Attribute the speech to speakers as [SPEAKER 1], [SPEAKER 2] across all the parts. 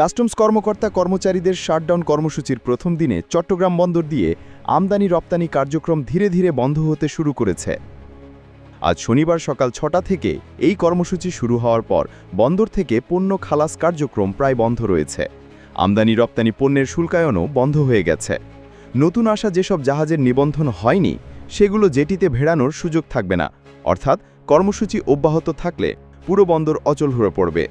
[SPEAKER 1] Customs কর্মকর্তা কর্মচারীদের shutdown কর্মসূচির প্রথম দিনে চট্টগ্রাম বন্দর দিয়ে আমদানি রপ্তানি কার্যক্রম ধীরে ধীরে বন্ধ হতে শুরু করেছে। আজ শনিবার সকাল ছটা থেকে এই কর্মসূচি শুরু হওয়ার পর বন্দর থেকে পণ্য খালাস কার্যক্রম প্রায় বন্ধ রয়েছে। আমদানি রপ্তানি পণ্যের শুল্কায়নও বন্ধ হয়ে গেছে। নতুন আসা যেসব জাহাজের নিবন্ধন হয়নি, সেগুলো জেটিতে ভেড়ানোর সুযোগ থাকবে না। অর্থাৎ কর্মসূচি অব্যাহত থাকলে পুরো বন্দর অচল হয়ে পড়বে।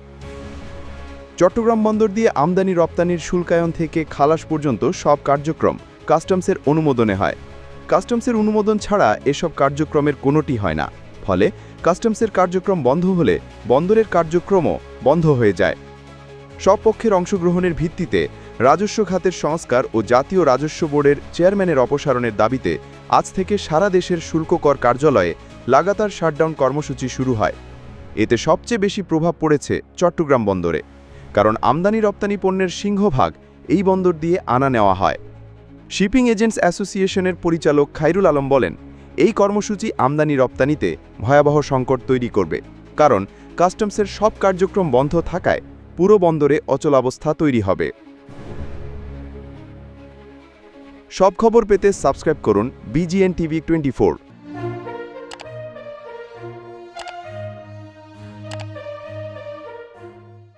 [SPEAKER 1] চট্টগ্রাম বন্দর দিয়ে আমদানি রপ্তানির শুল্কায়ন থেকে খালাস পর্যন্ত সব কার্যক্রম কাস্টমসের অনুমোদনে হয়। কাস্টমসের অনুমোদন ছাড়া এসব কার্যক্রমের কোনোটি হয় না। ফলে কাস্টমসের কার্যক্রম বন্ধ হলে বন্দরের কার্যক্রমও বন্ধ হয়ে যায়। সব পক্ষের অংশগ্রহণের ভিত্তিতে রাজস্ব খাতের সংস্কার ও জাতীয় রাজস্ব বোর্ডের চেয়ারম্যানের অপসারণের দাবিতে আজ থেকে সারা দেশের শুল্ক কর কার্যালয়ে লাগাতার শাটডাউন কর্মসূচি শুরু হয়। এতে সবচেয়ে বেশি প্রভাব পড়েছে চট্টগ্রাম বন্দরে। কারণ আমদানি রপ্তানি পণ্যের সিংহভাগ এই বন্দর দিয়ে আনা নেওয়া হয়। শিপিং এজেন্টস অ্যাসোসিয়েশনের পরিচালক খাইরুল আলম বলেন, এই কর্মসূচি আমদানি রপ্তানিতে ভয়াবহ সংকট তৈরি করবে, কারণ কাস্টমসের সব কার্যক্রম বন্ধ থাকায় পুরো বন্দরে অচলাবস্থা তৈরি হবে। সব খবর পেতে সাবস্ক্রাইব করুন বিজিএন টিভি টোয়েন্টি